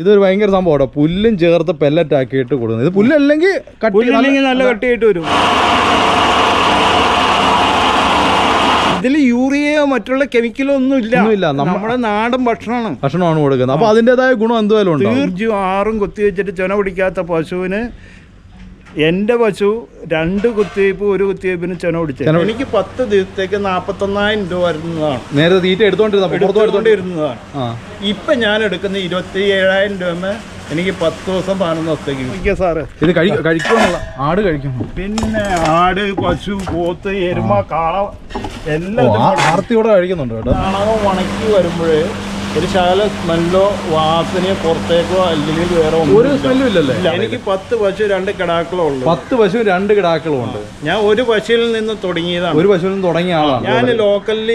ഇതൊരു ഭയങ്കര സംഭവം കേട്ടോ. പുല്ലും ചേർത്ത് പെല്ലറ്റ് ആക്കിയിട്ട് കൊടുക്കുന്നത്. ഇത് പുല്ലല്ലെങ്കിൽ പുല്ലില്ലെങ്കിൽ നല്ല കട്ടിയായിട്ട് വരും. ഇതിൽ യൂറിയയോ മറ്റുള്ള കെമിക്കലോ ഒന്നും ഇല്ല. നമ്മുടെ നാടൻ ഭക്ഷണമാണ്. ഭക്ഷണമാണ് കൊടുക്കുന്നത്. അപ്പൊ അതിന്റെതായ ഗുണം എന്തുവായാലും ഉണ്ട്? തീർച്ചയായും ആറും കുത്തിവെച്ചിട്ട് ചൊന പിടിക്കാത്ത പശുവിന് എന്റെ പശു രണ്ട് കുത്തിവയ്പ്പ് ഒരു കുത്തിവയ്പ്പിന് ചെന പിടിച്ചു. എനിക്ക് പത്ത് ദിവസത്തേക്ക് നാപ്പത്തൊന്നായിരം രൂപ വരുന്നതാണ്. നേരെ തീറ്റ എടുത്തോണ്ടിരുന്നതാണ്. ഇപ്പം ഞാൻ എടുക്കുന്ന ഇരുപത്തി ഏഴായിരം രൂപ എനിക്ക് പത്ത് ദിവസം പതിനൊന്ന് ദിവസത്തേക്ക് നോക്കിയാ സാറ്. ഇത് കഴി കഴിക്കുമെന്നുള്ള ആട് കഴിക്കും പിന്നെ ആട് പശു പോത്ത് എരുമ കാള എല്ലാം ആർത്തിയോടെ കഴിക്കുന്നുണ്ട് കേട്ടോ. ചാണകം ഉണക്കി വരുമ്പോൾ ഒരു ശകല സ്മെല്ലോ വാസനയോ പുറത്തേക്കോ അല്ലെങ്കിൽ വേറെ ഒന്നും ഒരു സ്മെല്ലും ഇല്ലല്ലേ? എനിക്ക് പത്ത് പശു രണ്ട് കിടാക്കളോ ഉള്ളു. പത്ത് പശു രണ്ട് കിടാക്കളും ഉണ്ട്. ഞാൻ ഒരു പശുവിൽ നിന്ന് തുടങ്ങിയതാണ്. ഒരു പശുവിൽ നിന്ന് തുടങ്ങിയ ആളാണ്. ഞാൻ ലോക്കലിൽ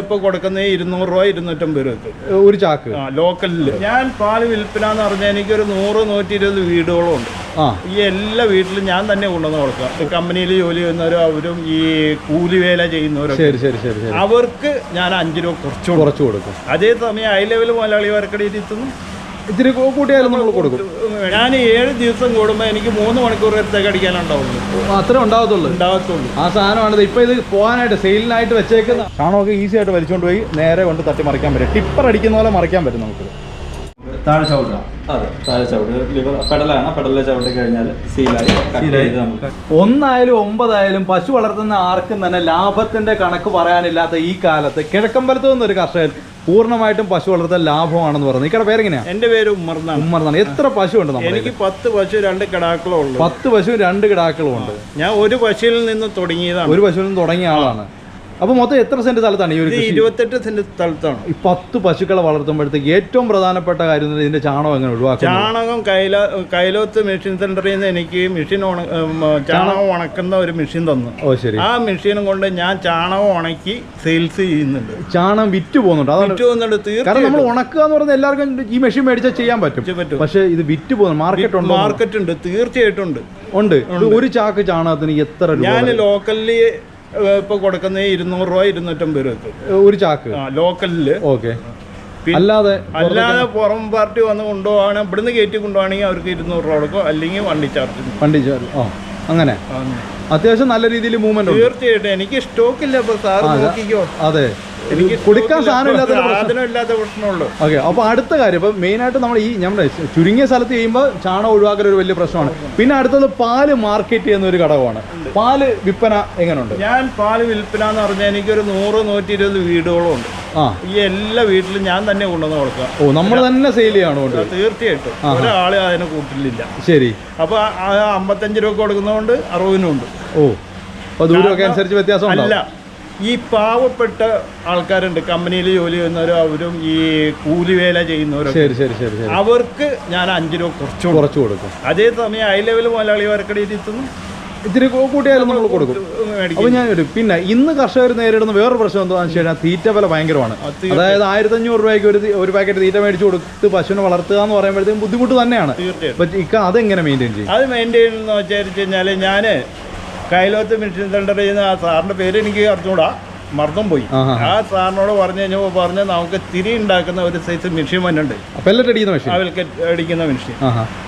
ഇപ്പൊ കൊടുക്കുന്നത് ഇരുന്നൂറ് രൂപ ഇരുന്നൂറ്റമ്പത് രൂപ ഒരു ചാക്ക്. ആ ലോക്കലിൽ ഞാൻ പാൽ വിൽപ്പന എന്ന് പറഞ്ഞാൽ എനിക്കൊരു നൂറ് നൂറ്റി ഇരുപത് വീടുകളും ഉണ്ട്. ഈ എല്ലാ വീട്ടിലും ഞാൻ തന്നെ കൊണ്ടുവന്ന് കൊടുക്കാം കമ്പനിയിൽ ജോലി ചെയ്യുന്നവരും അവരും ഈ കൂലിവേല ചെയ്യുന്നവരും ശരി ശരി ശരി അവർക്ക് ഞാൻ അഞ്ച് രൂപ കുറച്ചു. കുറച്ച് കൊടുക്കും. അതേസമയം ഹൈ ലെവൽ മലയാളി വർക്കടിയിൽ എത്തുന്നു. ഇത്തിരി കൂട്ടിയാലും നമ്മൾ കൊടുക്കും. ഞാൻ ഏഴ് ദിവസം കൂടുമ്പോൾ എനിക്ക് മൂന്ന് മണിക്കൂർ നേരത്തേക്ക് അടിക്കാനുണ്ടാവുള്ളൂ. അത്രേ ഉണ്ടാവത്തുള്ളൂ. ഉണ്ടാവത്തുള്ളൂ. ആ സാധനമാണ്. ഇപ്പൊ ഇത് പോകാനായിട്ട് സെയിലിനായിട്ട് വെച്ചേക്കുന്ന ചാണകമൊക്കെ ഈസി ആയിട്ട് വലിച്ചുകൊണ്ട് പോയി നേരെ കൊണ്ട് തട്ടി മറിക്കാൻ പറ്റും. ടിപ്പർ അടിക്കുന്ന പോലെ മറിക്കാൻ പറ്റും നമുക്ക്. താഴെ ചവിട്ടുക അതെ. താഴെ ചവിട്ട് ലിവർ പെടലാണ്. പെടലിലെ ചവിട്ടി കഴിഞ്ഞാൽ സീലായി കട്ട് ചെയ്ത് നമുക്ക് ഒന്നായാലും ഒമ്പതായാലും പശു വളർത്തുന്ന ആർക്കും തന്നെ ലാഭത്തിന്റെ കണക്ക് പറയാനില്ലാത്ത ഈ കാലത്ത് കിഴക്കമ്പലത്ത് നിന്നൊരു കർഷകൻ പൂർണമായിട്ടും പശു വളർത്തൽ ലാഭമാണെന്ന് പറഞ്ഞു ഇക്കടെ പേരെങ്ങനെയാ? എന്റെ പേര് ഉമ്മർന്നാണ്. ഉമ്മർന്നാണ്. എത്ര പശു ഉണ്ട് എനിക്ക് പത്ത് പശു രണ്ട് കിടാക്കളും ഉണ്ട് പത്ത് പശു രണ്ട് കിടാക്കളും ഉണ്ട് ഞാൻ ഒരു പശുവിൽ നിന്ന് തുടങ്ങിയതാണ്. ഒരു പശുവിൽ നിന്ന് തുടങ്ങിയ ആളാണ്. അപ്പൊ മൊത്തം എത്ര സെന്റ് സ്ഥലത്താണ് ഈ ഒരു കൃഷി? ഇരുപത്തെട്ട് സെന്റ് സ്ഥലത്താണ്. ഈ പത്ത് പശുക്കളെ വളർത്തുമ്പോഴത്തേക്ക് ഏറ്റവും പ്രധാനപ്പെട്ട കാര്യം എന്ന് പറഞ്ഞാൽ ഇതിന്റെ ചാണകം എങ്ങനെ ഒഴിവാക്കും ചാണകം കൈല കൈലോത്ത് മെഷീൻ സെന്ററിൽ നിന്ന് എനിക്ക് മെഷീൻ ഉണ ഉം, ചാണകം ഉണക്കുന്ന ഒരു മെഷീൻ തന്നു. ഓ ശരി. ആ മെഷീനും കൊണ്ട് ഞാൻ ചാണകം ഉണക്കി സെയിൽസ് ചെയ്യുന്നുണ്ട്. ചാണകം വിറ്റ് പോകുന്നുണ്ട്. അതാണ് വിറ്റ് പോകുന്നുണ്ട് കാരണം നമ്മൾ തീർച്ചയായിട്ടും ഉണക്കുക എന്ന് പറഞ്ഞാൽ എല്ലാവർക്കും ഈ മെഷീൻ മേടിച്ചാൽ ചെയ്യാൻ പറ്റും. പറ്റും. പക്ഷേ ഇത് വിറ്റ് പോകുന്നു. മാർക്കറ്റ് ഉണ്ട്? മാർക്കറ്റ് ഉണ്ട് തീർച്ചയായിട്ടും ഉണ്ട്. ഉണ്ട്. ഇത് ഒരു ചാക്ക് ചാണകത്തിന് എത്ര രൂപ ഞാൻ ലോക്കലിൽ ഇപ്പൊ കൊടുക്കുന്നത് ഇരുന്നൂറ് രൂപ ഇരുന്നൂറ്റമ്പത് രൂപ ഒരു ചാക്ക്? ആ ലോക്കലിൽ. ഓക്കെ. അല്ലാതെ അല്ലാതെ പുറം പാർട്ടി വന്ന് കൊണ്ടുപോവാണ് ഇവിടുന്ന് കയറ്റി കൊണ്ടുപോകണമെങ്കിൽ അവർക്ക് ഇരുന്നൂറ് രൂപ കൊടുക്കും അല്ലെങ്കിൽ വണ്ടി ചാർജ് വണ്ടി ചാർജ് ഓ അങ്ങനെ. അത്യാവശ്യം നല്ല രീതിയിൽ മൂവ്മെന്റ് തീർച്ചയായിട്ടും. എനിക്ക് സ്റ്റോക്ക് ഇല്ല ഇപ്പൊ സാർ നോക്കിക്കോ. അതെ. എനിക്ക് കൊടുക്കാൻ സാധനമില്ലാത്ത പ്രശ്നമുള്ളൂ. ഓക്കെ അപ്പോൾ അടുത്ത കാര്യം ഇപ്പം മെയിനായിട്ട് നമ്മൾ ഈ നമ്മുടെ ചുരുങ്ങിയ സ്ഥലത്ത് ചെയ്യുമ്പോൾ ചാണകം ഒഴിവാക്കൽ ഒരു വലിയ പ്രശ്നമാണ്. പിന്നെ അടുത്തത് പാൽ മാർക്കറ്റ് ചെയ്യുന്ന ഒരു ഘടകമാണ് പാൽ വിൽപ്പന എങ്ങനെയുണ്ട് ഞാൻ പാൽ വിൽപ്പന എന്ന് പറഞ്ഞാൽ എനിക്കൊരു നൂറ് നൂറ്റി ഇരുപത് വീടുകളും ഉണ്ട് ആ. ഈ എല്ലാ വീട്ടിലും ഞാൻ തന്നെ കൊണ്ടുവന്ന് കൊടുക്കുക. ഓ നമ്മൾ തന്നെ സെയിൽ ചെയ്യാണ് തീർച്ചയായിട്ടും. ഒരാളെ അതിനെ കൂട്ടിലില്ല. ശരി. അപ്പൊ ആ അമ്പത്തഞ്ച് രൂപ കൊടുക്കുന്നതുകൊണ്ട് അറുപതിനുണ്ട് ഓ അപ്പോൾ ദൂരമൊക്കെ അനുസരിച്ച് വ്യത്യാസം അല്ല ഈ പാവപ്പെട്ട ആൾക്കാരുണ്ട്. കമ്പനിയിൽ ജോലി ചെയ്യുന്നവരും അവരും ഈ കൂലിവേല ചെയ്യുന്നവരും ശരി ശരി ശരി ശരി. അവർക്ക് ഞാൻ അഞ്ച് രൂപ കുറച്ച്. കുറച്ച് കൊടുക്കും. അതേസമയം ഹൈ ലെവൽ മുതലാളി വർക്കടിയിൽ എത്തുന്നു. ഇത്തിരി കൂട്ടിയാലും നമ്മൾ കൊടുക്കും. അപ്പൊ അപ്പോൾ ഞാൻ വരും പിന്നെ ഇന്ന് കർഷകർ നേരിടുന്ന വേറൊരു പ്രശ്നം എന്താണെന്ന് വെച്ച് കഴിഞ്ഞാൽ തീറ്റ വില ഭയങ്കരമാണ്. അതായത് ആയിരത്തി അഞ്ഞൂറ് രൂപയ്ക്ക് ഒരു ഒരു പാക്കറ്റ് തീറ്റ മേടിച്ച് കൊടുത്ത് പശുവിനെ വളർത്തുക എന്ന് പറയുമ്പോഴത്തേക്കും ബുദ്ധിമുട്ട് തന്നെയാണ്. ഇക്ക അതെങ്ങനെ മെയിന്റെയിൻ ചെയ്യും? അത് മെയിന്റെയിൻ എന്ന് വെച്ചാൽ ഞാൻ കൈലോത്ത് മിഷൻ സെന്റർ ചെയ്യുന്ന ആ സാറിന്റെ പേര് എനിക്ക് അറിഞ്ഞൂടാ. മർദ്ദം പോയി. ആ സാറിനോട് പറഞ്ഞു കഴിഞ്ഞപ്പോൾ പറഞ്ഞ് നമുക്ക് തിരി ഉണ്ടാക്കുന്ന ഒരു സൈസ് മെഷീൻ വന്നുണ്ട് അടിക്കുന്ന മെഷീൻ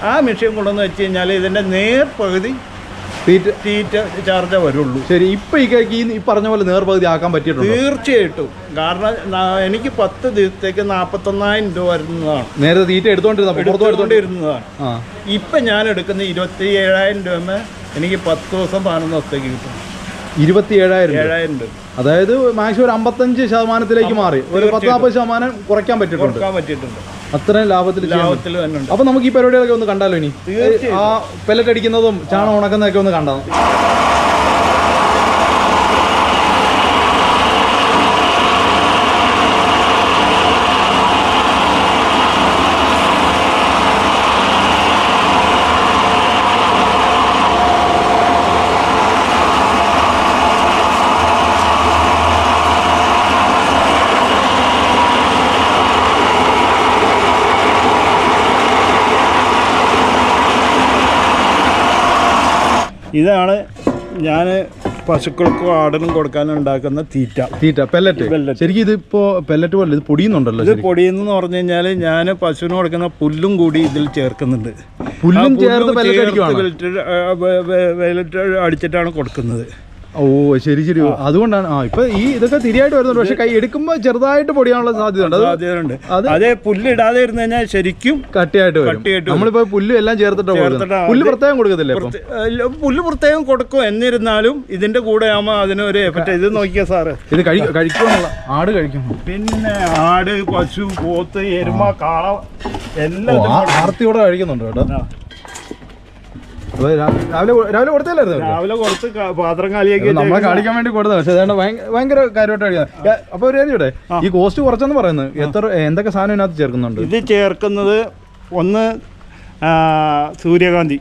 ആ മെഷീൻ കൊണ്ടുവന്ന് വെച്ച് കഴിഞ്ഞാൽ ഇതിന്റെ നേർ പകുതി ചാർജേ വരുള്ളൂ. ശരി ഇപ്പൊ ഈ പറഞ്ഞ പോലെ നേർപകുതി ആക്കാൻ പറ്റിയിട്ടുണ്ട്? തീർച്ചയായിട്ടും. കാരണം എനിക്ക് പത്ത് ദിവസത്തേക്ക് നാൽപ്പത്തൊന്നായിരം രൂപ വരുന്നതാണ്. നേരെ തീറ്റ എടുത്തോണ്ടിരുന്ന ഇപ്പൊ എടുത്തോണ്ട് എടുത്തുകൊണ്ടിരുന്നതാണ് ആ. ഇപ്പം ഞാൻ എടുക്കുന്ന ഇരുപത്തി ഏഴായിരം രൂപ എനിക്ക് പത്ത് ദിവസം പതിനൊന്ന് ദിവസത്തേക്ക് കിട്ടും. ഇരുപത്തി ഏഴായിരം ഏഴായിരം രൂപ. അതായത് മാക്സിമം ഒരു അമ്പത്തഞ്ച് ശതമാനത്തിലേക്ക് മാറി. ഒരു പത്ത് നാൽപ്പത് ശതമാനം കുറയ്ക്കാൻ പറ്റിയിട്ടുണ്ട്. കൊടുക്കാൻ പറ്റിയിട്ടുണ്ട്. അത്രയും ലാഭത്തിൽ ചെയ്യാൻ പറ്റും. ലാഭത്തിൽ തന്നെ ഉണ്ട് അപ്പൊ നമുക്ക് ഈ പരിപാടികളൊക്കെ ഒന്ന് കണ്ടാലോ ഇനി. ആ പെല്ലറ്റ് അടിക്കുന്നതും ചാണകം ഉണക്കുന്നതൊക്കെ ഒന്ന് കണ്ടാ ഇതാണ് ഞാൻ പശുക്കൾക്കും ആടിനും കൊടുക്കാൻ ഉണ്ടാക്കുന്ന തീറ്റ. തീറ്റ പെല്ലറ്റ്. ശരിക്കും ഇതിപ്പോ പെല്ലറ്റ് പോലെ ഇത് പൊടിയുന്നുണ്ടല്ലോ ഇത്. പൊടിയെന്ന് പറഞ്ഞു കഴിഞ്ഞാൽ ഞാൻ പശുവിന് കൊടുക്കുന്ന പുല്ലും കൂടി ഇതിൽ ചേർക്കുന്നുണ്ട്. പുല്ലും ചേർത്ത് പെല്ലറ്റ് അടിച്ചിട്ടാണ് കൊടുക്കുന്നത്. ഓ ശരി ശരി. അതുകൊണ്ടാണ് ആ ഇപ്പൊ ഈ ഇതൊക്കെ തിരിയായിട്ട് വരുന്നുണ്ട്. പക്ഷെ കൈ എടുക്കുമ്പോ ചെറുതായിട്ട് പൊടിയാനുള്ള സാധ്യത ഉണ്ട് അത് സാധ്യതയുണ്ട്. അത് അതേ പുല്ലിടാതെ ഇരുന്ന് കഴിഞ്ഞാൽ ശരിക്കും കട്ടിയായിട്ട് വരും. നമ്മളിപ്പോ പുല്ല് എല്ലാം ചേർത്തിട്ട് പുല്ല് പ്രത്യേകം കൊടുക്കത്തില്ലേ പുല്ല് പ്രത്യേകം കൊടുക്കും. എന്നിരുന്നാലും ഇതിന്റെ കൂടെ ആകുമ്പോൾ അതിനൊരു എഫക്റ്റ് ഇത് നോക്കിയാ സാറ്. ഇത് കഴിക്കും കഴിക്കുമെന്നുള്ള ആട് കഴിക്കും പിന്നെ ആട് പശു പോത്ത് എരുമ കാള എല്ലാം ആർത്തിയോടെ കഴിക്കുന്നുണ്ട് കേട്ടോ. രാവിലെ രാവിലെ കൊടുത്തല്ലായിരുന്നു? രാവിലെ കുറച്ച് പാത്രം കാലിയാക്കി നമ്മളെ കാണിക്കാൻ വേണ്ടി കൊടുത്തത്. പക്ഷെ അതാണ് ഭയങ്കര കാര്യമായിട്ട് അപ്പൊ ഒരു കാര്യം ഇവിടെ ഈ കോസ്റ്റ് കുറച്ചെന്ന് പറയുന്നത് എത്ര എന്തൊക്കെ സാധനം ഇതിനകത്ത് ചേർക്കുന്നുണ്ട്? ഇത് ചേർക്കുന്നത് ഒന്ന് സൂര്യകാന്തി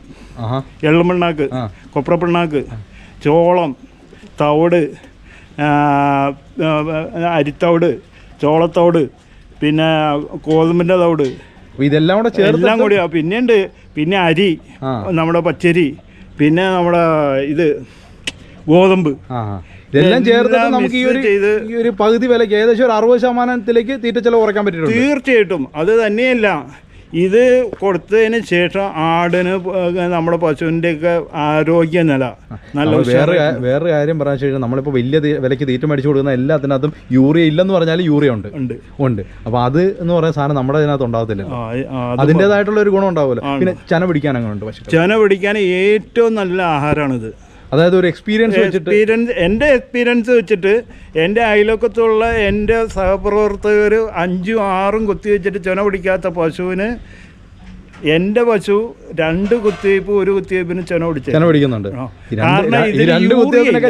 എള്ളുമണ്ണാക്ക്. കൊപ്രപ്പിണ്ണാക്ക് ചോളം തവിട് അരിത്തവട് ചോളത്തോട് ചോളത്തവിട് പിന്നെ ഗോതമ്പിന്റെ തവിട്. ഇതെല്ലാം കൂടെ എല്ലാം ചേർത്ത് കൂടി പിന്നെയുണ്ട് പിന്നെ അരി നമ്മുടെ പച്ചരി പിന്നെ നമ്മുടെ ഇത് ഗോതമ്പ്. ഇതെല്ലാം നമുക്ക് ഈ ഒരു ഈ ഒരു പകുതി വിലയ്ക്ക് ഏകദേശം ഒരു അറുപത് ശതമാനത്തിലേക്ക് തീറ്റ ചെലവ് കുറയ്ക്കാൻ പറ്റിയിട്ടുണ്ട്. തീർച്ചയായിട്ടും. അത് തന്നെയല്ല. ഇത് കൊടുത്തതിന് ശേഷം ആടിന് നമ്മുടെ പശുവിന്റെ ഒക്കെ ആരോഗ്യ നില. നല്ല വേറെ വേറൊരു കാര്യം പറയാൻ വെച്ച് കഴിഞ്ഞാൽ നമ്മളിപ്പോൾ വലിയ വിലയ്ക്ക് തീറ്റ മേടിച്ചു കൊടുക്കുന്ന എല്ലാത്തിനകത്തും യൂറിയ ഇല്ലെന്ന് പറഞ്ഞാൽ യൂറിയ ഉണ്ട്. ഉണ്ട്. ഉണ്ട്. അപ്പോൾ അത് എന്ന് പറയുന്ന സാധനം നമ്മുടെ അതിനകത്ത് ഉണ്ടാകത്തില്ല അതിന്റെതായിട്ടുള്ള ഒരു ഗുണം ഉണ്ടാവില്ല പിന്നെ ചന പിടിക്കാൻ അങ്ങനെ ഉണ്ട് പക്ഷേ ചന പിടിക്കാൻ ഏറ്റവും നല്ല ആഹാരമാണിത് അതായത് ഒരു എക്സ്പീരിയൻസ് എക്സ്പീരിയൻസ് എന്റെ എക്സ്പീരിയൻസ് വെച്ചിട്ട് എന്റെ അയലോക്കത്തുള്ള എന്റെ സഹപ്രവർത്തകർ അഞ്ചും ആറും കൊത്തി വെച്ചിട്ട് ചുന പിടിക്കാത്ത പശുവിന് എന്റെ പശു രണ്ട് കുത്തിവയ്പ്പ് ഒരു കുത്തിവയ്പ്പിന് ചെന പിടിച്ചു. ചെന പിടിക്കുന്നുണ്ട്. രണ്ട്.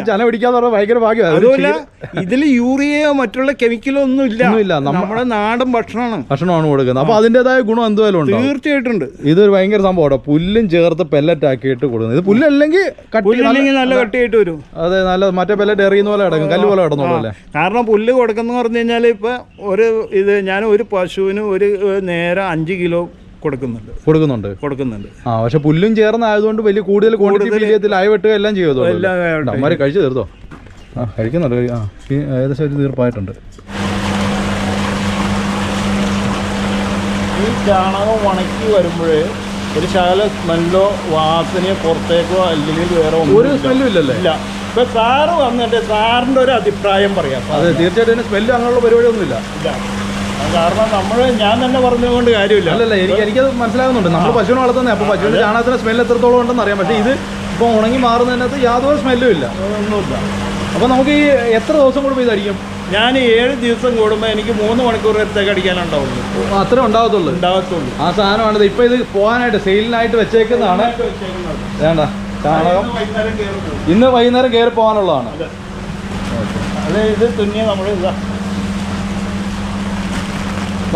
ചന പിടിക്കാന്ന് പറഞ്ഞാൽ ഭയങ്കര അതുമല്ല ഇതിൽ യൂറിയയോ മറ്റുള്ള കെമിക്കലോ ഒന്നും ഇല്ല. ഒന്നുമില്ല. നമ്മുടെ നാടൻ ഭക്ഷണമാണ് ഭക്ഷണമാണ് കൊടുക്കുന്നത്. അപ്പൊ അതിന്റെതായ ഗുണം എന്തായാലും ഉണ്ട്? തീർച്ചയായിട്ടും ഇത് ഇതൊരു ഭയങ്കര സംഭവമാണ് പുല്ലും ചേർത്ത് പെല്ലറ്റ് ആക്കിയിട്ട് കൊടുക്കുന്നത്. ഇത് പുല്ലല്ലെങ്കിൽ നല്ല കട്ടിയായിട്ട് വരും. അതെ നല്ല മറ്റേ പെല്ലറ്റ് എറിയുന്ന പോലെ കിടക്കും. കല്ല് പോലെ കിടന്നോളൂ അല്ലേ? കാരണം പുല്ല് കൊടുക്കുന്ന പറഞ്ഞു കഴിഞ്ഞാൽ ഇപ്പൊ ഒരു ഇത് ഞാൻ ഒരു പശുവിന് ഒരു നേരം അഞ്ച് കിലോ കൊടുക്കുന്നുണ്ട്. കൊടുക്കുന്നുണ്ട്. കൊടുക്കുന്നുണ്ട്. ആ പക്ഷെ പുല്ലും ചേർന്നായതുകൊണ്ട് വലിയ കൂടുതൽ ക്വാണ്ടിറ്റി അയ വെട്ടുക എല്ലാം ചെയ്തോ എല്ലാം. അമ്മമാര് കഴിച്ചു തീർത്തോ? ആ കഴിക്കുന്നുണ്ട്. ആ ഏകദേശം ഒരു തീർപ്പായിട്ടുണ്ട്. ഈ ചാണകം ഉണക്കി വരുമ്പോഴേ ഒരു ശകല സ്മെല്ലോ വാസനയോ പുറത്തേക്കോ അല്ലെങ്കിൽ വേറെ ഒന്നും ഒരു സ്മെല്ലും ഇല്ലല്ലേ? ഇല്ല. ഇപ്പൊ സാറ് വന്നിട്ട് സാറിന്റെ ഒരു അഭിപ്രായം പറയാം. അതെ തീർച്ചയായിട്ടും സ്മെല്ല് അങ്ങനെയുള്ള പരിപാടിയൊന്നുമില്ല. ഇല്ല. കാരണം നമ്മൾ ഞാൻ തന്നെ പറഞ്ഞുകൊണ്ട് കാര്യമില്ല. അല്ലല്ല എനിക്ക് എനിക്കത് മനസ്സിലാകുന്നുണ്ട്. നമ്മൾ പശുവിനെ വളർത്തുന്നത്. അപ്പോൾ പശുവിന്റെ ചാണകത്തിന് സ്മെല്ല് എത്രത്തോളം ഉണ്ടെന്ന് അറിയാം പക്ഷേ ഇത് ഇപ്പോൾ ഉണങ്ങി മാറുന്നതിനകത്ത് യാതൊരു സ്മെല്ലും ഇല്ല. ഒന്നുമില്ല. അപ്പോൾ നമുക്ക് ഈ എത്ര ദിവസം കൂടുമ്പോൾ ഇതടിക്കും ഞാൻ ഏഴ് ദിവസം കൂടുമ്പോൾ എനിക്ക് മൂന്ന് മണിക്കൂർ നേരത്തേക്ക് അടിക്കാനുണ്ടാവുള്ളൂ. അത്രേ ഉണ്ടാകത്തുള്ളൂ. ഉണ്ടാകത്തുള്ളൂ. ആ സാധനമാണിത്. ഇപ്പോൾ ഇത് പോകാനായിട്ട് സെയിലിനായിട്ട് വെച്ചേക്കുന്നതാണ്. വേണ്ട. ചാണകം. ഇന്ന് വൈകുന്നേരം കയറി പോകാനുള്ളതാണ്. അത്. ഇത് തുന്നിയ നമ്മൾ ഇതാ.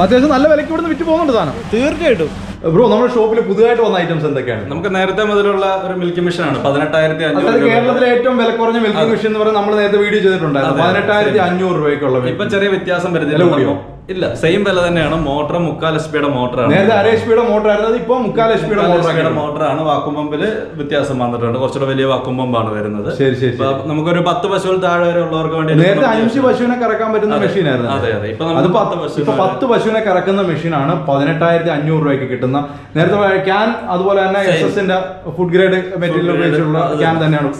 അത്യാവശ്യം നല്ല വിലയ്ക്ക് ഇവിടുന്ന് വിറ്റ് പോകുന്നുണ്ട് സാധനം. തീർച്ചയായിട്ടും. ബ്രോ നമ്മുടെ ഷോപ്പിൽ പുതുതായിട്ട് വന്ന ഐറ്റംസ് എന്തൊക്കെയാണ്? നമുക്ക് നേരത്തെ മുതലുള്ള ഒരു മിൽക്ക് മെഷീൻ ആണ്. പതിനെട്ടായിരത്തി അഞ്ഞൂറ് കേരളത്തിലെ ഏറ്റവും വില കുറഞ്ഞ മിൽക്കിംഗ് മിഷൻ എന്ന് പറഞ്ഞാൽ നമ്മൾ നേരത്തെ വീഡിയോ ചെയ്തിട്ടുണ്ടായിരുന്നു. പതിനെട്ടായിരത്തി അഞ്ഞൂറ് രൂപയ്ക്കുള്ള ഇപ്പൊ ചെറിയ വ്യത്യാസം വരുന്നില്ല. കൂടിയോ? ഇല്ല സെയിം വില തന്നെയാണ്. മോട്ടർ മുക്കാൽ എസ് പിയുടെ മോട്ടറാണ്. നേരത്തെ അര എസ് പിയുടെ മോട്ടർ ആയിരുന്നത് ഇപ്പൊ മുക്കാൽ എസ് പിയുടെ മോട്ടർ മോട്ടറാണ്. വാക്കും പമ്പിൽ വ്യത്യാസം വന്നിട്ടുണ്ട്. കുറച്ചുകൂടെ വലിയ വാക്കും പമ്പാണ് വരുന്നത്. ശരി ശരി നമുക്കൊരു പത്ത് പശുവിൽ താഴെ വരെ ഉള്ളവർക്ക് വേണ്ടി നേരത്തെ അഞ്ച് പശുവിനെ കറക്കാൻ പറ്റുന്ന മെഷീൻ ആയിരുന്നു. അതെ, അതെ. ഇപ്പൊ അത് പത്ത് പശു പത്ത് പശുവിനെ കറക്കുന്ന മെഷീനാണ് പതിനെട്ടായിരത്തി അഞ്ഞൂറ് രൂപയ്ക്ക് കിട്ടുന്ന. നേരത്തെ ക്യാൻ അതുപോലെ തന്നെ എസ് എസിന്റെ ഫുഡ് ഗ്രേഡ് മെറ്റീരിയൽ ഉപയോഗിച്ചുള്ള ക്യാൻ തന്നെയാണ്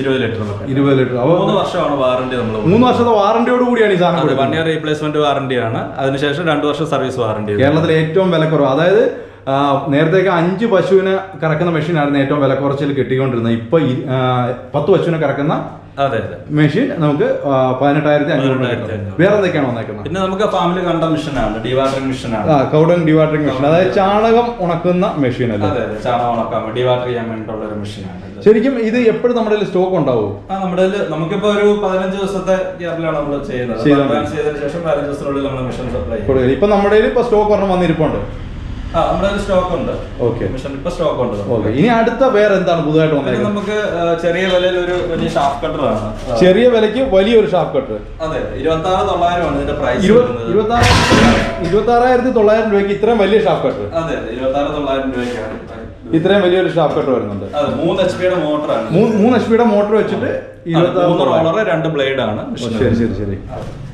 ഇരുപത് ലിറ്റർ ഇരുപത് ലിറ്റർ. അപ്പോൾ മൂന്ന് വർഷമാണ് വാറണ്ടി നമ്മൾ മൂന്ന് വർഷത്തെ വാറണ്ടിയോട് കൂടിയാണ് ഈ സാധനം വൺ ഇയർ റീപ്ലേസ്മെന്റ് വാറണ്ടിയാണ് അതിനുശേഷം രണ്ട് വർഷം സർവീസ് വാറണ്ടി കേരളത്തിൽ ഏറ്റവും വില കുറവ് അതായത് ആ, നേരത്തേക്ക് അഞ്ച് പശുവിനെ കറക്കുന്ന മെഷീനായിരുന്നു ഏറ്റവും വില കുറച്ചിൽ കിട്ടിക്കൊണ്ടിരുന്നത്. ഇപ്പൊ പത്ത് പശുവിനെ കറക്കുന്ന മെഷീൻ നമുക്ക് പതിനെട്ടായിരത്തി അഞ്ഞൂറ്. വേറെ എന്തൊക്കെയാണ് വന്നേക്കുന്നത്? പിന്നെ നമുക്ക് ഫാമിലി കണ്ട മെഷീനാണ് ഡിവാട്ടറിംഗ് മെഷീനാണ് കൗഡൻ ഡിവാട്ടറിംഗ് മെഷീൻ അതായത് ചാണകം ഉണക്കുന്ന മെഷീൻ അല്ലേ? ചാണകം ഉണക്കാൻ ഡിവാട്ടർ ചെയ്യാൻ വേണ്ടിയിട്ടുള്ള ഒരു മെഷീനാണ് ശരിക്കും ഇത് എപ്പോഴും നമ്മുടെ സ്റ്റോക്ക് ഉണ്ടാവും? ആ നമ്മുടെ നമുക്കിപ്പോ ഒരു പതിനഞ്ച് ദിവസത്തെ ഗ്യാപ്പിലാണ് നമ്മൾ ചെയ്യുന്നത്. ചെയ്തതിനു ശേഷം പതിനഞ്ച് ദിവസത്തിനുള്ളിൽ നമ്മൾ മെഷീൻ സപ്ലൈ ഇപ്പൊ നമ്മുടെ ഇപ്പൊ സ്റ്റോക്ക് ഒരെണ്ണം വന്നിരിപ്പുണ്ട്. നമ്മുടെ സ്റ്റോക്ക് ഉണ്ട് Okay. ഇപ്പൊ സ്റ്റോക്ക് ഉണ്ട്. ഓക്കെ ഇനി അടുത്ത വേറെ എന്താണ് പുതുതായിട്ട് വന്നത് നമുക്ക് ചെറിയ വിലയിൽ ഒരു വലിയ ഷാഫ് കട്ടർ ആണ്. ചെറിയ വിലയ്ക്ക് വലിയൊരു ഷാപ്പ് കട്ടർ അതെ ഇരുപത്തി ആറ് തൊള്ളായിരം ആണ് ഇതിന്റെ പ്രൈസ് ഇരുപത്തി ആറായിരത്തി തൊള്ളായിരം രൂപയ്ക്ക് ഇത്രയും വലിയ ഷാപ്പ് കട്ടർ അതെ ഇരുപത്തി ആറ് തൊള്ളായിരം രൂപയ്ക്കാണ്. ഇത്രയും വലിയൊരു ഷാപ്പ് കട്ട് വരുന്നുണ്ട്. മൂന്ന് എച്ച് പിയുടെ മോട്ടറാണ് മൂന്ന് എച്ച് പിയുടെ മോട്ടർ വെച്ചിട്ട് മൂന്ന് റോളർ രണ്ട് ബ്ലേഡ് ആണ് ശരി ശരി ശരി.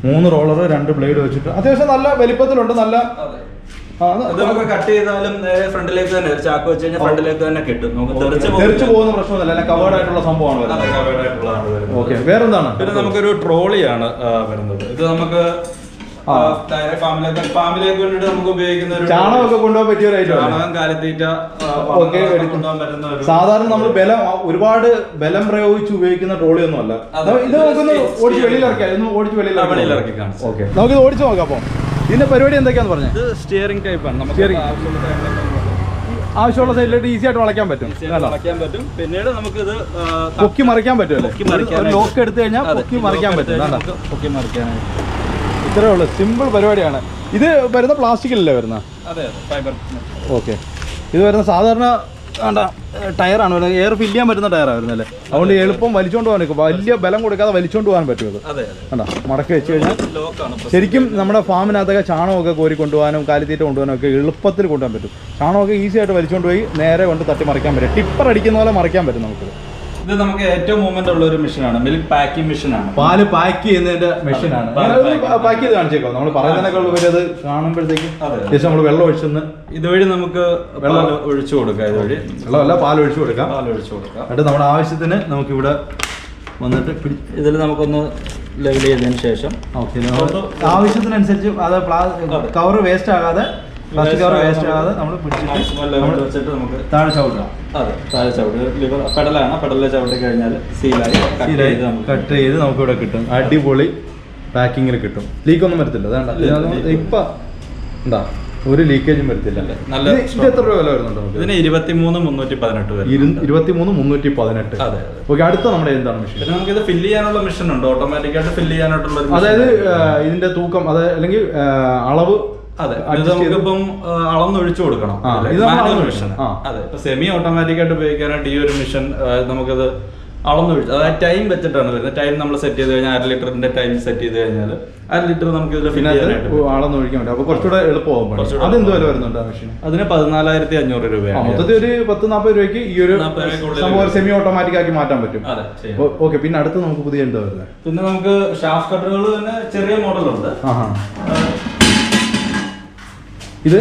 മൂന്ന് റോളർ രണ്ട് ബ്ലേഡ് വെച്ചിട്ട് അത്യാവശ്യം നല്ല വലിപ്പത്തിലുണ്ട് നല്ല നമുക്ക് കട്ട് ചെയ്താലും ഫ്രണ്ടിലേക്ക് തന്നെ ഒരു ചാക്ക് വെച്ച് കഴിഞ്ഞാൽ ഫ്രണ്ടിലേക്ക് തന്നെ കിട്ടും. നമുക്ക് തെറിച്ച് പോകുന്ന പ്രശ്നമൊന്നുമില്ല അല്ല? കവേർഡ് ആയിട്ടുള്ള സംഭവമാണ് covered ആയിട്ടുള്ളതാണ് വരുന്നത്. വേറെന്താണ്? പിന്നെ നമുക്കൊരു ട്രോളിയാണ് വരുന്നത്. ഇത് നമുക്ക്. ഫാമിലേക്ക് വേണ്ടിട്ട് നമുക്ക് ഉപയോഗിക്കുന്ന ഒരു ചാണകമൊക്കെ കൊണ്ടുപോകാൻ പറ്റിയ ഒരു ചാണകം കാലിത്തീറ്റ വളങ്ങളൊക്കെ കൊണ്ടുപോകാൻ പറ്റുന്ന ഒരു സാധാരണ നമ്മൾ ബലം ഒരുപാട് ബലം പ്രയോഗിച്ച് ഉപയോഗിക്കുന്ന ട്രോളി ഒന്നും അല്ല ഇത് നമുക്കൊന്ന് ഓടിച്ച് വെളിയിൽ ഇറക്കാം ഇതൊന്ന് ഓടിച്ച് വെളിയിൽ വെളിയിൽ ഇറക്കി കാണാം ഓക്കെ. നമുക്കിത് ഓടിച്ച് നോക്കാം അപ്പം. ഇതിന്റെ പരിപാടി എന്തൊക്കെയാന്ന് പറഞ്ഞേ? ഇത് സ്റ്റിയറിംഗ് ടൈപ്പ് ആണ്. നമുക്ക് Steering. ആവശ്യമുള്ള ടൈമിലൊക്കെ ആവശ്യമുള്ള സൈഡിലോട്ട് ഈസി ആയിട്ട് വളയ്ക്കാൻ പറ്റും. വളയ്ക്കാൻ പറ്റും. പിന്നീട് നമുക്ക് ഇത് പൊക്കി മറിക്കാൻ പറ്റുമല്ലേ? പൊക്കി മറിക്കാനായിട്ട്. ലോക്ക് എടുത്തു കഴിഞ്ഞാൽ പൊക്കി മറിക്കാൻ പറ്റും. പൊക്കി മറിക്കാനായിട്ട്. ഇത്രേ ഉള്ളൂ. സിമ്പിൾ പരിപാടിയാണ്. ഇത് വരുന്ന പ്ലാസ്റ്റിക്കിലല്ലേ വരുന്ന അതെ അതെ. ഫൈബർ ഓക്കെ ഇത് വരുന്ന സാധാരണ വേണ്ട ടയറാണ് വരുന്നത്. എയർ ഫില്ല് ചെയ്യാൻ പറ്റുന്ന ടയറാണ് അല്ലേ? അതുകൊണ്ട് എളുപ്പം വലിച്ചോണ്ട് പോകാൻ വലിയ ബലം കൊടുക്കാതെ വലിച്ചോണ്ട് പോകാൻ പറ്റും വേണ്ട മടക്കി വെച്ച് കഴിഞ്ഞാൽ ശരിക്കും നമ്മുടെ ഫാമിനകത്തൊക്കെ ചാണകമൊക്കെ കോരി കൊണ്ടുപോകാനും കാലിത്തീറ്റ കൊണ്ടുപോകാനും ഒക്കെ എളുപ്പത്തിൽ കൊണ്ടുപോകാൻ പറ്റും. ചാണകമൊക്കെ ഈസി ആയിട്ട് വലിച്ചുകൊണ്ട് പോയി നേരെ കൊണ്ട് തട്ടി മറിക്കാൻ പറ്റും. ടിപ്പർ അടിക്കുന്ന പോലെ മറിക്കാൻ പറ്റും നമുക്ക്. ഇത് നമുക്ക് ഏറ്റവും മൂവ്മെന്റ് ഉള്ള ഒരു മെഷീനാണ് മിൽക്ക് പാക്കിംഗ് മെഷീനാണ് പാൽ പാക്ക് ചെയ്യുന്നതിന്റെ മെഷീനാണ് പാക്ക് ചെയ്ത് കാണിച്ചേക്കോ. നമ്മൾ പറയുന്നതിനൊക്കെ ഉപരി അത് കാണുമ്പോഴത്തേക്ക്. ജസ്റ്റ് നമ്മൾ വെള്ളം ഒഴിച്ചെന്ന് ഇതുവഴി നമുക്ക് വെള്ളം- ഒഴിച്ചു കൊടുക്കാം ഇതുവഴി. വെള്ളമല്ല പാൽ ഒഴിച്ചു കൊടുക്കാം. പാൽ ഒഴിച്ചു കൊടുക്കാം. എന്നിട്ട് നമ്മുടെ ആവശ്യത്തിന് നമുക്ക് ഇവിടെ വന്നിട്ട് ഇതിൽ നമുക്കൊന്ന് ലെവൽ ചെയ്തതിന് ശേഷം. ഓക്കെ ആവശ്യത്തിനനുസരിച്ച് അത് കവർ വേസ്റ്റ് ആകാതെ പ്ലാസ്റ്റിക് കവർ വേസ്റ്റ് ആകാതെ നമ്മൾ പിടിച്ചിട്ട് നമുക്ക് താഴെ അതെ താഴെ ചവിട്ട്. ലിവർ പെടലാണ്. പെടലിൽ ചവിട്ടി കഴിഞ്ഞാൽ സീലായി കട്ട് ചെയ്ത് നമുക്ക് കട്ട് ചെയ്ത് നമുക്ക് ഇവിടെ കിട്ടും അടിപൊളി പാക്കിങ്ങിൽ കിട്ടും. ലീക്ക് ഒന്നും വരത്തില്ല. അതാണ്ട ഇപ്പൊ എന്താ ഒരു ലീക്കേജും വരത്തില്ല. നല്ല എത്ര രൂപ വില വരുന്നുണ്ട് നമുക്ക്? ഇതിന് ഇരുപത്തിമൂന്ന് മുന്നൂറ്റി പതിനെട്ട് വരും മുന്നൂറ്റി പതിനെട്ട് അതെ. ഓക്കെ അടുത്ത നമ്മുടെ എന്താണ് മെഷീൻ നമുക്ക് ഇത് ഫില്ല് ചെയ്യാനുള്ള മെഷീൻ ഉണ്ട്. ഓട്ടോമാറ്റിക് ആയിട്ട് ഫില്ല് ചെയ്യാനായിട്ടുള്ള അതായത് ഇതിന്റെ തൂക്കം അതായത് അല്ലെങ്കിൽ അളവ് അതെ നമുക്കിപ്പം അളന്നൊഴിച്ചു കൊടുക്കണം. ആ. അതെ ഇപ്പൊ സെമി ഓട്ടോമാറ്റിക് ആയിട്ട് ഉപയോഗിക്കാനായിട്ട് ഈ ഒരു മിഷൻ നമുക്കത് അളന്നൊഴിച്ചു അതായത് ടൈം വെച്ചിട്ടാണ് വരുന്നത്. ടൈം നമ്മൾ സെറ്റ് ചെയ്ത് കഴിഞ്ഞാൽ അര ലിറ്ററിന്റെ ടൈം സെറ്റ് ചെയ്ത് കഴിഞ്ഞാൽ അര ലിറ്റർ നമുക്ക് ഇതിൽ പിന്നെ ചെയ്യാനായിട്ട് പറ്റും. അപ്പൊ കുറച്ചുകൂടെ എളുപ്പമാകും അതെന്ത് വില. വരുന്നുണ്ട് ആ മെഷീൻ അതിന് പതിനാലായിരത്തി അഞ്ഞൂറ് രൂപയാണ് മൊത്തത്തിൽ ഒരു പത്ത് നാൽപ്പത് രൂപയ്ക്ക് ഈ ഒരു സംഭവം സെമി ഓട്ടോമാറ്റിക് ആക്കി മാറ്റാൻ പറ്റും. ഓക്കെ പിന്നെ അടുത്ത് നമുക്ക് പുതിയ എന്താ വരുന്നത്? പിന്നെ നമുക്ക് ഷാഫ് കട്ടറുകൾ തന്നെ ചെറിയ മോഡലുണ്ട് ഇത്?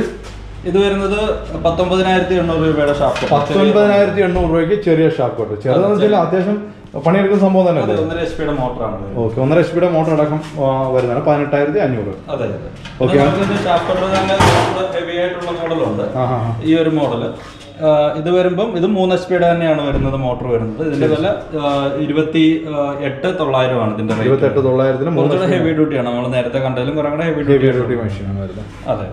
ഇത് വരുന്നത് പത്തൊമ്പതിനായിരത്തി എണ്ണൂറ് രൂപയുടെ ഷാപ്പ് പത്തൊൻപതിനായിരത്തി എണ്ണൂറ് രൂപയ്ക്ക് ചെറിയ ഷാപ്പ് കോട്ട്. ചെറുതെന്ന് വെച്ചാൽ അത്യാവശ്യം പണിയെടുക്കുന്ന സംഭവം തന്നെ ഒന്നര എച്ച് പിയുടെ മോട്ടറാണ് ഓക്കെ ഒന്നര എച്ച് പിയുടെ മോട്ടർ അടക്കം വരുന്നതാണ്. പതിനെട്ടായിരത്തി അഞ്ഞൂറ് അതെ. ഹെവി ആയിട്ടുള്ള മോഡലുണ്ട്. ആഹാ ഈ ഒരു മോഡൽ. ഇത് വരുമ്പം ഇത് മൂന്ന് എച്ച് പിയുടെ തന്നെയാണ് വരുന്നത് മോട്ടർ വരുന്നത്. ഇതിന്റെ വില ഇരുപത്തി എട്ട് തൊള്ളായിരം ആണ് ഇതിന്റെ ഇരുപത്തി എട്ട് തൊള്ളായിരത്തിന് ഹെവി ഡ്യൂട്ടിയാണ് നമ്മൾ നേരത്തെ കുറെ കൂടെ ഹെവി ഹെവി ഡ്യൂട്ടി ഡ്യൂട്ടി മെഷീനാണ് വരുന്നത്. അതെ.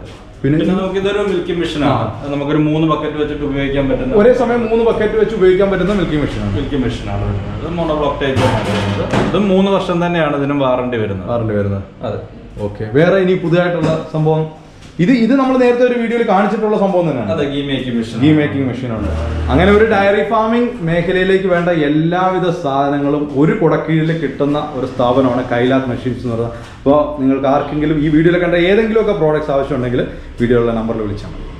പിന്നെ നമുക്ക് ഇതൊരു മിൽക്കിംഗ് മെഷീനാണ് നമുക്കൊരു മൂന്ന് ബക്കറ്റ് വെച്ചിട്ട് ഉപയോഗിക്കാൻ പറ്റുന്ന ഒരേ സമയം മൂന്ന് ബക്കറ്റ് വെച്ച് ഉപയോഗിക്കാൻ പറ്റുന്ന മിൽക്കിംഗ് മെഷീനാണ് മിൽക്കിംഗ് മെഷീനാണ് വരുന്നത്. മോണോബ്ലോക്ക് ടൈപ്പ് വരുന്നത്. ഇത് മൂന്ന് വർഷം തന്നെയാണ് ഇതിനും വാറണ്ടി വരുന്നത്. വാറണ്ടി വരുന്നത്. അതെ. ഓക്കെ വേറെ ഇനി പുതിയതായിട്ടുള്ള സംഭവം? ഇത് ഇത് നമ്മൾ നേരത്തെ ഒരു വീഡിയോയിൽ കാണിച്ചിട്ടുള്ള സംഭവം തന്നെയാണ്. അതെ ഗീ മേക്കിംഗ് മെഷീൻ. ഉണ്ട് അങ്ങനെ ഒരു ഡയറി ഫാമിംഗ് മേഖലയിലേക്ക് വേണ്ട എല്ലാവിധ സാധനങ്ങളും ഒരു കുടക്കീഴിൽ കിട്ടുന്ന ഒരു സ്ഥാപനമാണ് കൈലാസ് മെഷീൻസ് എന്ന് പറയുന്നത്. അപ്പോൾ നിങ്ങൾക്ക് ആർക്കെങ്കിലും ഈ വീഡിയോയിൽ കണ്ട ഏതെങ്കിലുമൊക്കെ പ്രോഡക്റ്റ്സ് ആവശ്യമുണ്ടെങ്കിൽ വീഡിയോയിലുള്ള നമ്പറിൽ വിളിച്ചാൽ മതി.